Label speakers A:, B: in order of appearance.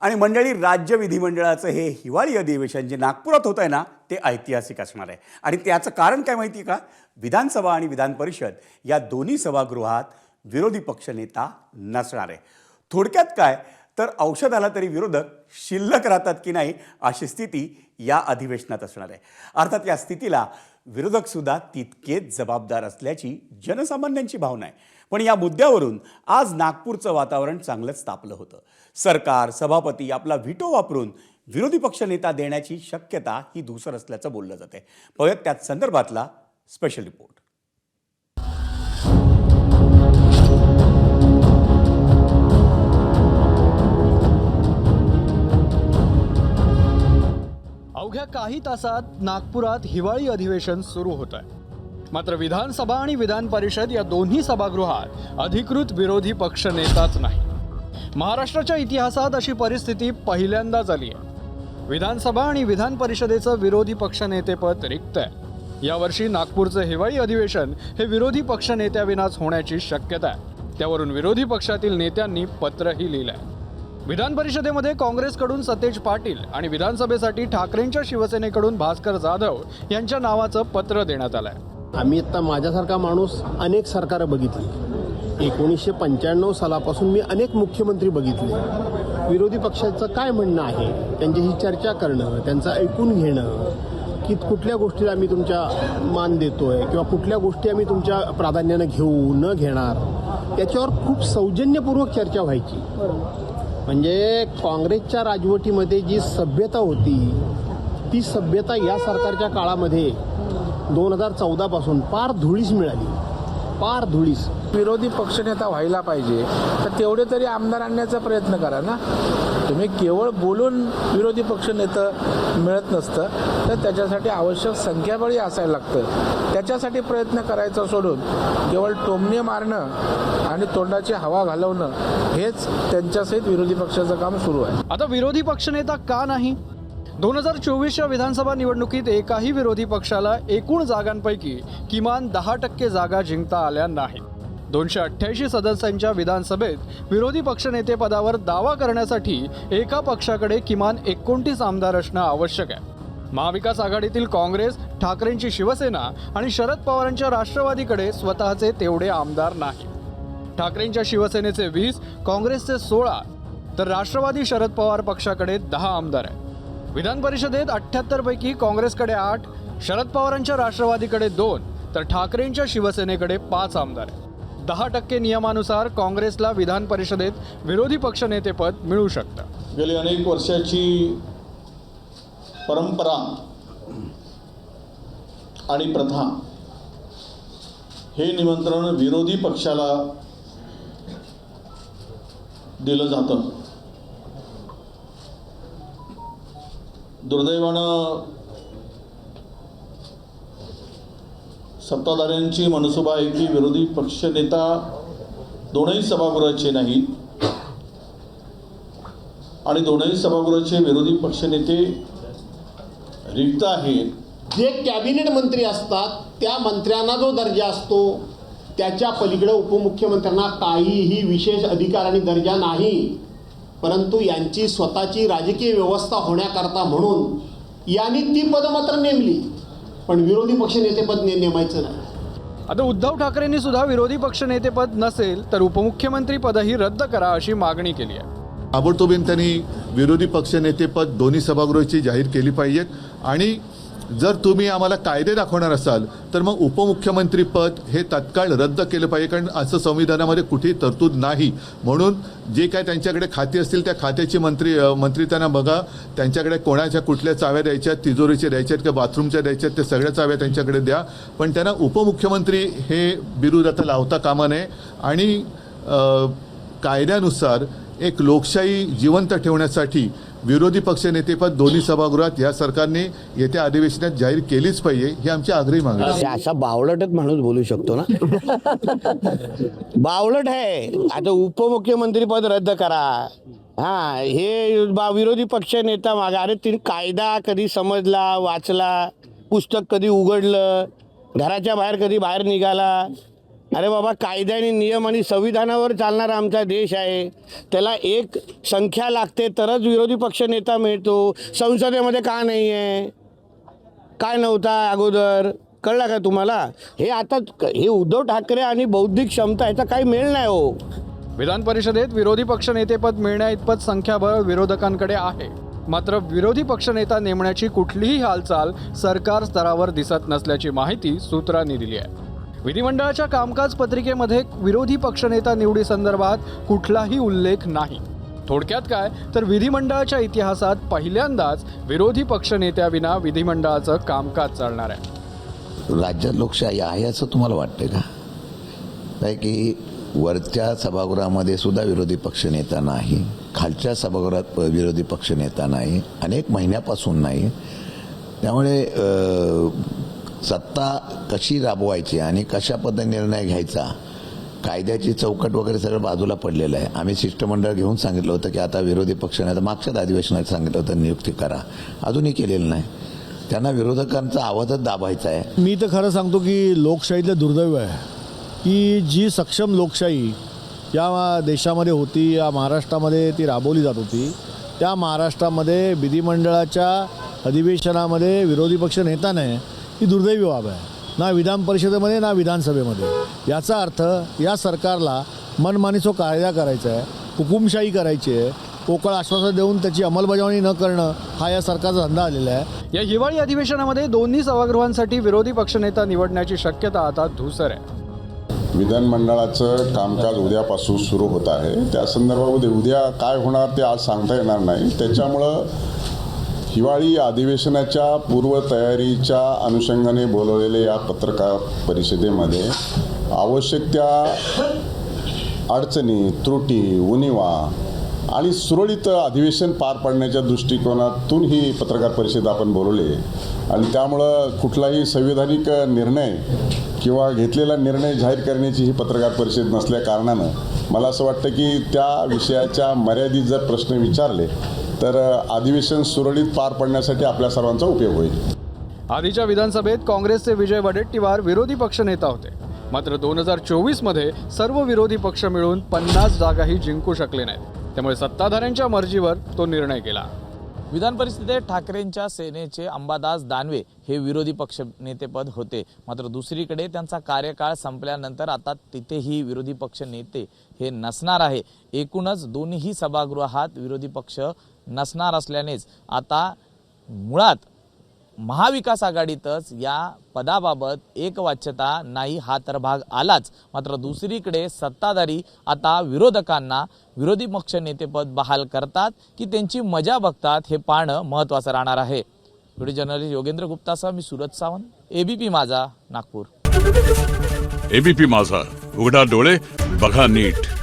A: आणि मंडळी राज्य विधिमंडळाचं हे हिवाळी अधिवेशन जे नागपुरात होत आहे ना ते ऐतिहासिक असणार आहे. आणि त्याचं कारण काय माहिती आहे का? विधानसभा आणि विधान परिषद या दोन्ही सभागृहात विरोधी पक्षनेता नसणार आहे. थोडक्यात काय? तर औषधाला तरी विरोधक शिल्लक राहतात की नाही अशी स्थिती या अधिवेशनात असणार आहे. अर्थात या स्थितीला विरोधकसुद्धा तितकेच जबाबदार असल्याची जनसामान्यांची भावना आहे. पण या मुद्द्यावरून आज नागपूरचं वातावरण चांगलंच तापलं होतं. सरकार सभापती आपला व्हिटो वापरून विरोधी पक्षनेता देण्याची शक्यता ही धुसर असल्याचं बोललं जाते पाहूयात त्याच संदर्भातला स्पेशल रिपोर्ट
B: अवघ्या काही तासात नागपुरात हिवाळी अधिवेशन सुरू होत आहे. मात्र विधानसभा आणि विधान परिषद या दोन्ही सभागृहात अधिकृत विरोधी पक्ष नेताच नाही. महाराष्ट्राच्या इतिहासात अशी परिस्थिती पहिल्यांदाच आली आहे. विधानसभा आणि विधान परिषदेचं विरोधी पक्षनेतेपद रिक्त आहे. यावर्षी नागपूरचं हिवाळी अधिवेशन हे विरोधी पक्षनेत्याविनाच होण्याची शक्यता आहे. त्यावरून विरोधी पक्षातील नेत्यांनी पत्रही लिहिलं आहे विधान परिषदेमध्ये काँग्रेसकडून सतेज पाटील आणि विधानसभेसाठी ठाकरेंच्या शिवसेनेकडून भास्कर जाधव यांच्या नावाचं पत्र देण्यात आलंय.
C: आम्ही आता माझ्यासारखा माणूस अनेक सरकारं बघितली. एकोणीसशे पंच्याण्णव सालापासून मी अनेक मुख्यमंत्री बघितले. विरोधी पक्षाचं काय म्हणणं आहे त्यांच्याशी चर्चा करणं त्यांचं ऐकून घेणं की कुठल्या गोष्टीला आम्ही तुमच्या मान देतोय किंवा कुठल्या गोष्टी आम्ही तुमच्या प्राधान्यानं घेऊ न घेणार याच्यावर खूप सौजन्यपूर्वक चर्चा व्हायची. म्हणजे काँग्रेसच्या राजवटीमध्ये जी सभ्यता होती ती सभ्यता या सरकारच्या काळामध्ये दोन हजार चौदापासून पार धुळीस मिळाली. पार धुळीस.
D: विरोधी पक्षनेता व्हायला पाहिजे तर तेवढे तरी आमदार आणण्याचा प्रयत्न करा ना. तुम्ही म्हणजे केवळ बोलून विरोधी पक्ष नेतं मिळत नसतं तर त्याच्यासाठी आवश्यक संख्याबळी असायला लागतं. त्याच्यासाठी प्रयत्न करायचा सोडून केवळ टोमणे मारणं आणि तोंडाची हवा घालवणं हेच त्यांच्यासहित विरोधी पक्षाचं काम सुरू आहे.
B: आता विरोधी पक्षनेता का नाही? दोन हजार चोवीसच्या विधानसभा निवडणुकीत एकाही विरोधी पक्षाला एकूण जागांपैकी किमान दहा टक्के जागा जिंकता आल्या नाहीत. दोनशे अठ्ठ्याऐंशी सदस्यांच्या विधानसभेत विरोधी पक्षनेतेपदावर दावा करण्यासाठी एका पक्षाकडे किमान एकोणतीस आमदार असणं आवश्यक आहे. महाविकास आघाडीतील काँग्रेस ठाकरेंची शिवसेना आणि शरद पवारांच्या राष्ट्रवादीकडे स्वतःचे तेवढे आमदार नाही. ठाकरेंच्या शिवसेनेचे वीस काँग्रेसचे सोळा तर राष्ट्रवादी शरद पवार पक्षाकडे दहा आमदार आहेत. विधान परिषदेत अठ्ठ्याहत्तरपैकी काँग्रेसकडे आठ शरद पवारांच्या राष्ट्रवादीकडे दोन तर ठाकरेंच्या शिवसेनेकडे पाच आमदार आहेत. दहा टक्के नियमानुसार काँग्रेसला विधान परिषदेत विरोधी पक्षनेतेपद मिळू शकतं.
E: गेली अनेक वर्षाची परंपरा आणि प्रथा हे निमंत्रण विरोधी पक्षाला दिलं जातं. दुर्दैवानं सत्ताधाऱ्यांची मनसुबा आहे की विरोधी पक्षनेता दोनही सभागृहाचे नाहीत. आणि दोनही सभागृहाचे विरोधी पक्षनेते रिक्त आहेत.
C: जे कॅबिनेट मंत्री असतात त्या मंत्र्यांना जो दर्जा असतो त्याच्या पलीकडे उपमुख्यमंत्र्यांना काहीही विशेष अधिकार आणि दर्जा नाही. परंतु यांची स्वतःची राजकीय व्यवस्था होण्याकरता म्हणून यांनी ती पदं मात्र नेमली. पण विरोधी पक्षनेतेपद ने नेमायचं नाही.
B: आता उद्धव ठाकरेंनी सुद्धा विरोधी पक्षनेतेपद नसेल तर उपमुख्यमंत्री पदही रद्द करा अशी मागणी केली आहे.
F: ताबडतोबीन त्यांनी विरोधी पक्षनेतेपद दोन्ही सभागृहाची जाहीर केली पाहिजेत आणि जर तुम्ही आम्हाला कायदे दाखवणार असाल तर मग उपमुख्यमंत्रीपद हे तत्काळ रद्द केलं पाहिजे कारण असं संविधानामध्ये कुठेही तरतूद नाही. म्हणून जे काय त्यांच्याकडे खाती असतील त्या खात्याची मंत्री मंत्री त्यांना बघा. त्यांच्याकडे कोणाच्या कुठल्या चाव्या द्यायच्या तिजोरीच्या द्यायच्यात किंवा बाथरूमच्या द्यायच्या त्या सगळ्या चाव्या त्यांच्याकडे द्या. पण त्यांना उपमुख्यमंत्री हे बिरुद आता लावता कामा नये. आणि कायद्यानुसार एक लोकशाही जिवंत ठेवण्यासाठी विरोधी पक्षनेतेपद दोन्ही सभागृहात या सरकारने येत्या अधिवेशनात जाहीर केलीच पाहिजे ही आमची आग्रही मागणी आहे.
G: असा बावळटच माणूस बोलू शकतो ना? बावळट आहे. आता उपमुख्यमंत्री पद रद्द करा. हा हे बा विरोधी पक्ष नेता माग अरे तिने कायदा कधी समजला वाचला पुस्तक कधी उघडलं घराच्या बाहेर कधी बाहेर निघाला अरे बाबा कायद्याने नियम आणि संविधानावर चालणारा आमचा देश आहे. त्याला एक संख्या लागते तरच विरोधी पक्ष नेता मिळतो. संसदेमध्ये का नाही आहे काय नव्हता अगोदर? कळला का तुम्हाला? हे आता क- हे उद्धव ठाकरे आणि बौद्धिक क्षमता याचा काही मेळ नाही हो.
B: विधान परिषदेत विरोधी पक्षनेतेपद मिळण्या इतपत संख्याबळ विरोधकांकडे आहे. मात्र विरोधी पक्षनेता नेमण्याची कुठलीही हालचाल सरकार स्तरावर दिसत नसल्याची माहिती सूत्रांनी दिली आहे. विधिमंडळाच्या कामकाज पत्रिकेमध्ये विरोधी पक्षनेता निवडी संदर्भात कुठलाही उल्लेख नाही. थोडक्यात काय? तर विधिमंडळाच्या इतिहासात पहिल्यांदाच विरोधी पक्षनेत्याविना विधिमंडळाचं कामकाज चालणार आहे.
H: राज्यात लोकशाही आहे असं तुम्हाला वाटतं का? काय की वरच्या सभागृहामध्ये सुद्धा विरोधी पक्षनेता नाही खालच्या सभागृहात विरोधी पक्षनेता नाही अनेक महिन्यापासून नाही. त्यामुळे सत्ता कशी राबवायची आणि कशा पद्धतीने निर्णय घ्यायचा कायद्याची चौकट वगैरे सगळं बाजूला पडलेलं आहे. आम्ही शिष्टमंडळ घेऊन सांगितलं होतं की आता विरोधी पक्षनेता मागच्याच अधिवेशनात सांगितलं होतं नियुक्ती करा. अजूनही केलेलं नाही. त्यांना विरोधकांचा आवाजच दाबायचा आहे.
I: मी तर खरं सांगतो की लोकशाहीतलं दुर्दैव आहे की जी सक्षम लोकशाही या देशामध्ये होती या महाराष्ट्रामध्ये ती राबवली जात होती त्या महाराष्ट्रामध्ये विधिमंडळाच्या अधिवेशनामध्ये विरोधी पक्ष नेता नाही ही दुर्दैवी बाब आहे. ना विधान परिषदेमध्ये ना विधानसभेमध्ये. याचा अर्थ या सरकारला मनमानीचो कायदा करायचा आहे हुकुमशाही करायची आहे पोकळ आश्वासन देऊन त्याची अंमलबजावणी न करणं हा या सरकारचा धंदा आलेला आहे.
B: या हिवाळी अधिवेशनामध्ये दोन्ही सभागृहांसाठी विरोधी पक्षनेता निवडण्याची शक्यता आता धूसर आहे.
J: विधानमंडळाचं कामकाज उद्यापासून सुरू होत आहे. त्या संदर्भामध्ये उद्या काय होणार ते आज सांगता येणार नाही. त्याच्यामुळं हिवाळी अधिवेशनाच्या पूर्वतयारीच्या अनुषंगाने बोलवलेल्या या पत्रकार परिषदेमध्ये आवश्यक त्या अडचणी त्रुटी उणिवा आणि सुरळीत अधिवेशन पार पाडण्याच्या दृष्टिकोनातून ही पत्रकार परिषद आपण बोलवली. आणि त्यामुळं कुठलाही संविधानिक निर्णय किंवा घेतलेला निर्णय जाहीर करण्याची ही पत्रकार परिषद नसल्या कारणानं मला असं वाटतं की त्या विषयाच्या मर्यादित जर प्रश्न विचारले तर अधिवेशन सुरळीत पार पडण्यासाठी आपल्या सर्वांचा उपयोग होईल.
B: आधीच्या विधानसभेत काँग्रेसचे विजय वडेट्टीवार विरोधी पक्षनेता होते. मात्र दोन हजार चोवीसमध्ये सर्व विरोधी पक्ष मिळून पन्नास जागाही जिंकू शकले नाहीत. त्यामुळे सत्ताधाऱ्यांच्या मर्जीवर तो निर्णय केला
K: विधान परिषदेत ठाकरेंच्या सेनेचे अंबादास दानवे हे विरोधी पक्ष नेतेपद होते. मात्र दुसरीकडे त्यांचा कार्यकाळ संपल्यानंतर आता तिथेही विरोधी पक्ष नेते हे नसणार आहे. एकूणच दोन्ही सभागृहात विरोधी पक्ष नसणार असल्यानेच आता मुळात महाविकास आघाडीतच या पदाबाबत एकवाच्यता नाही हा तर भाग आलाच. मात्र दुसरीकडे सत्ताधारी आता विरोधकांना विरोधी पक्ष नेतेपद बहाल करतात की त्यांची मजा बघतात हे पाहणं महत्त्वाचं राहणार आहे. व्हिडिओ जर्नलिस्ट योगेंद्र गुप्तासह मी सुरज सावंत एबीपी माझा नागपूर.
L: एबीपी माझा उघडा डोळे बघा नीट.